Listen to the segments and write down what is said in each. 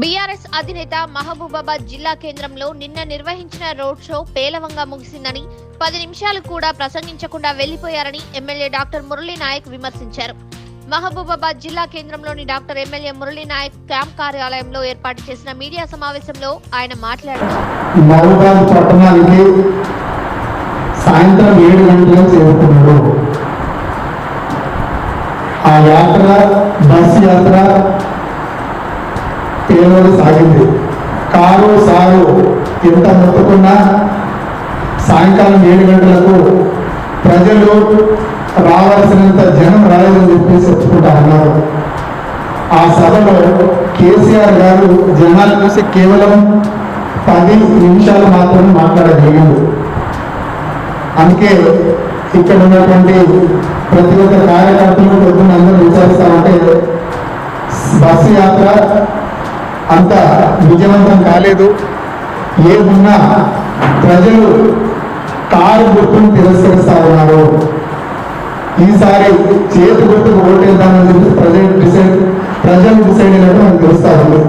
BRS అధినేత మహబూబాబాద్ జిల్లా కేంద్రంలో నిన్న నిర్వహించిన రోడ్ షో పేలవంగా ముగిసిందని పది నిమిషాలు కూడా ప్రసంగించకుండా వెళ్ళిపోయారని ఎమ్మెల్యే డాక్టర్ మురళీ నాయక్ విమర్శించారు. మహబూబాబాద్ జిల్లా కేంద్రంలోని doctor MLA Murali Naik camp కార్యాలయంలో ఏర్పాటు చేసిన మీడియా సమావేశంలో ఆయన మాట్లాడారు. సాయంత్రం ఏడు గంటలకు చేరుకున్నాడు. ఆ యాత్ర బస్ యాత్ర పేరువలు సాగింది. కారు సారు ఎంత మొత్తుకున్నా సాయంకాలం ఏడు గంటలకు ప్రజలు రావాల్సినంత జనం రాలేదని చెప్పేసి ఒప్పుకుంటా ఉన్నారు. ఆ సభలో కేసీఆర్ గారు జనాలు చూసి కేవలం పది నిమిషాలు మాత్రమే మాట్లాడగలిగాడు అందుకే ఇక్కడ ఉన్నటువంటి ప్రతి ఒక్క కార్యకర్తలు పొద్దున్న అందరూ విచారిస్తామంటే బస్సు యాత్ర అంత విజయవంతం కాలేదు. ఏమున్నా ప్రజలు కారు గుర్తును తిరస్కరిస్తా ఉన్నారు. ఈసారి చేతి గుర్తుకు ఓటేద్దామని చెప్పి ప్రజలు డిసైడ్ ప్రజలు డిసైడ్ అయినట్టు మనకు తెలుస్తా ఉంది.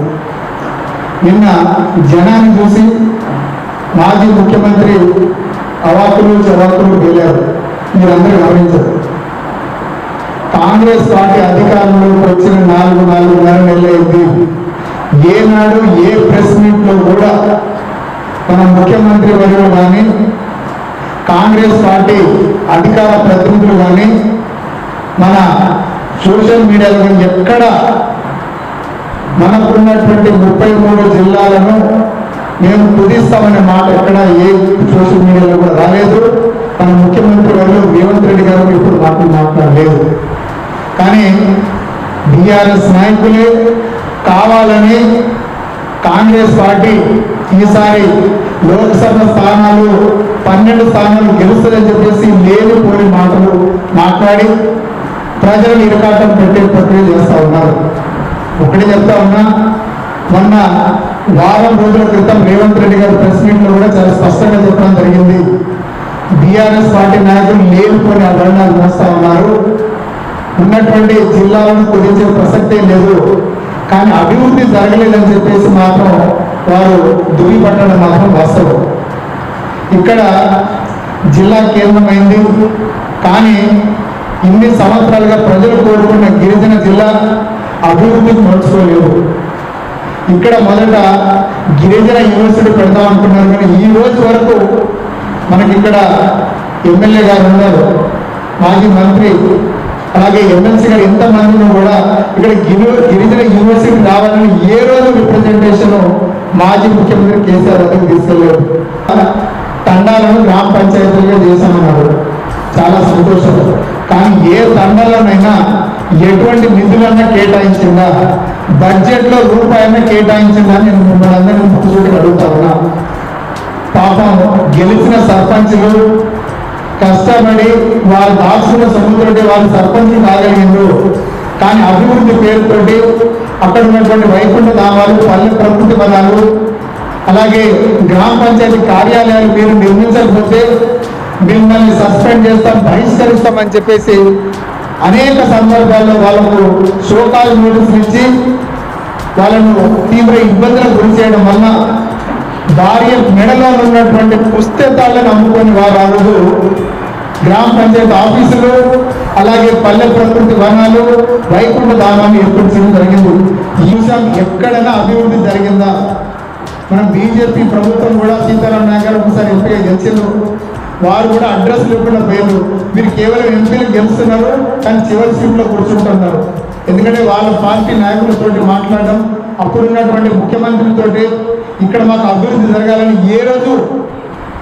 నిన్న జనాన్ని చూసి మాజీ ముఖ్యమంత్రి అవాకులు చవాకులు వెళ్ళారు. మీరందరూ గమనించారు కాంగ్రెస్ పార్టీ అధికారంలోకి వచ్చిన నాలుగు నాలుగున్నర నెలలైంది. ఏనాడు ఏ ప్రెస్ మీట్లో కూడా మన ముఖ్యమంత్రి వర్యులు కానీ కాంగ్రెస్ పార్టీ అధికార ప్రతినిధులు కానీ మన సోషల్ మీడియాలో కానీ ఎక్కడ మనకున్నటువంటి ముప్పై మూడు జిల్లాలను మేము కుదిస్తామనే మాట ఎక్కడ ఏ సోషల్ మీడియాలో కూడా రాలేదు. మన ముఖ్యమంత్రి గారు రేవంత్ రెడ్డి గారు ఇప్పుడు మాకు మాట్లాడలేదు. కానీ బీఆర్ఎస్ నాయకులే కావాలని కాంగ్రెస్ పార్టీ ఈసారి లోక్సభ స్థానాలు పన్నెండు స్థానాలు గెలుస్తుందని చెప్పేసి లేనిపోని మాటలు మాట్లాడి ప్రజలు ఇరకాటం పెట్టే ప్రక్రియ చేస్తూ ఉన్నారు. ఒకటి చెప్తా ఉన్నా మొన్న వారం రోజుల క్రితం రేవంత్ రెడ్డి గారు ప్రెస్ మీట్లో కూడా చాలా స్పష్టంగా చెప్పడం జరిగింది. బీఆర్ఎస్ పార్టీ నాయకులు లేనిపోని అభరణాలు మోస్తా ఉన్నారు. ఉన్నటువంటి జిల్లాలను కుదించే ప్రసక్తే లేదు. కానీ అభివృద్ధి జరగలేదని చెప్పేసి మాత్రం వారు దుయ్యపట్టడం మాత్రం వాస్తవం. ఇక్కడ జిల్లా కేంద్రమైంది. కానీ ఇన్ని సంవత్సరాలుగా ప్రజలు కోరుకున్న గిరిజన జిల్లా అభివృద్ధికి మలుచుకోలేదు ఇక్కడ మొదట గిరిజన యూనివర్సిటీ పెడదాం అనుకున్నారు. కానీ ఈ రోజు వరకు మనకి ఇక్కడ ఎమ్మెల్యే గారు ఉన్నారు. మాజీ మంత్రి అలాగే ఎమ్మెల్సీ గారు ఎంతమందిని కూడా ఇక్కడ గిరి గిరిజన యూనివర్సిటీ రావాలని ఏ రోజు రిప్రజెంటేషన్ మాజీ ముఖ్యమంత్రి కేసీఆర్ అతను తీసుకెళ్ళారు తండాలను గ్రామ పంచాయతీలుగా చేశామన్నారు చాలా సంతోషం. కానీ ఏ తండాలోనైనా ఎటువంటి నిధులన్నా కేటాయించిందా? బడ్జెట్లో రూపాయన రూపాయన్నా కేటాయించిందా నేను మిమ్మల్ని అందరినీ ముక్కుచూటి అడుగుతా ఉన్నా. పాపం గెలిచిన సర్పంచ్లు కష్టపడి వారు దాచుకున్న సముద్రుడి వారు సర్పంచ్ కాగలిగిండు కానీ అభివృద్ధి పేరుతోటి అక్కడ ఉన్నటువంటి వైకుంఠ ధామాలు పల్లె ప్రకృతి పదాలు అలాగే గ్రామ పంచాయతీ కార్యాలయాలు మీరు నిర్మించకపోతే మిమ్మల్ని సస్పెండ్ చేస్తాం బహిష్కరిస్తామని చెప్పేసి అనేక సందర్భాల్లో వాళ్ళకు శోకాలు నోటీసులు ఇచ్చి వాళ్ళను తీవ్ర ఇబ్బందులకు గురి చేయడం వల్ల భార్య మెడలో ఉన్నటువంటి పుస్తకాలను అమ్ముకొని వారు ఆ రోజు గ్రామ పంచాయతీ ఆఫీసులు అలాగే పల్లె ప్రకృతి వనాలు వైకుంఠ దానాన్ని ఏర్పరచడం జరిగింది. ఈ విషయం ఎక్కడైనా అభివృద్ధి జరిగిందా? మనం బీజేపీ ప్రభుత్వం కూడా సీతారాం నాయక్ ఒకసారి ఎంపీగా గెలిచారు వారు కూడా అడ్రస్ లేకుండా పోయారు మీరు కేవలం ఎంపీలు గెలుస్తున్నారు కానీ చివరి సీట్లో కూర్చుంటున్నారు. ఎందుకంటే వాళ్ళ పార్టీ నాయకులతోటి మాట్లాడడం అప్పుడున్నటువంటి ముఖ్యమంత్రితోటి ఇక్కడ మాకు అభివృద్ధి జరగాలని ఏ రోజు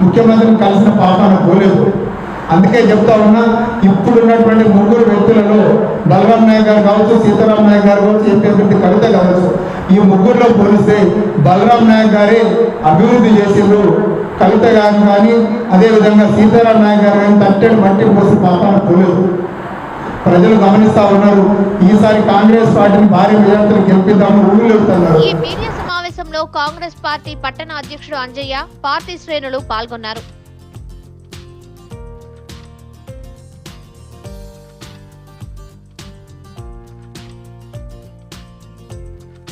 ముఖ్యమంత్రిని కలిసిన పాపాన పోలేదు. అందుకే చెప్తా ఉన్నా ఇప్పుడున్నటువంటి ముగ్గురు వ్యక్తులలో బలరాం నాయక్ గారు కావచ్చు సీతారాం నాయక్ గారు కావచ్చు ఎంపీ కవిత కావచ్చు ఈ ముగ్గురులో పోలిస్తే బలరాం నాయక్ గారే అభివృద్ధి చేసిండ్రు. కవిత గారు కానీ అదేవిధంగా సీతారాం నాయక్ గారు కానీ తట్టెడు మట్టి పోసి పాపాన పోలేదు. ప్రజలు గమనిస్తా ఉన్నారు ఈసారి కాంగ్రెస్ పార్టీని భారీ మెజార్టీలు గెలిపిద్దామని ఊళ్ళు ఈ సమావేశంలో కాంగ్రెస్ పార్టీ పట్టణ అధ్యక్షుడు అంజయ్య పార్టీ శ్రేణులు పాల్గొన్నారు.